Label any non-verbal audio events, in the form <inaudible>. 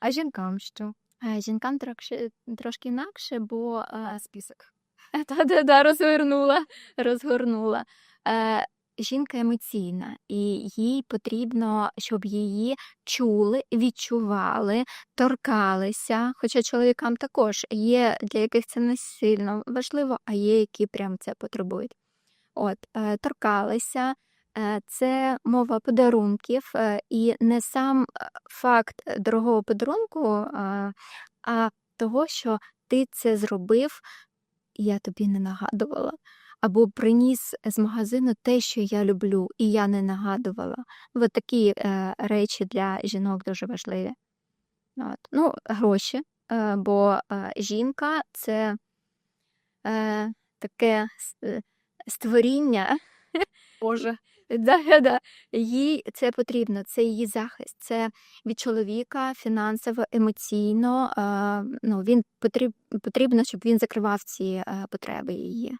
А жінкам що? Е, Жінкам трошки, трошки інакше, бо е, Список. <laughs> та, та, та, розгорнула, розгорнула. Е, жінка емоційна, і їй потрібно, щоб її чули, відчували, торкалися. Хоча чоловікам також є, для яких це не сильно важливо, а є, які прям це потребують. От, торкалися. Е, Це мова подарунків, е, і не сам е, факт дорогого подарунку, а того, що ти це зробив, я тобі не нагадувала. Або приніс з магазину те, що я люблю, і я не нагадувала. От такі речі для жінок дуже важливі. От. Ну, гроші, бо жінка це таке створіння. Боже. Да, да. Їй це потрібно, це її захист. Це від чоловіка фінансово, емоційно. Ну, він потріб, потрібно, щоб він закривав ці е, потреби її.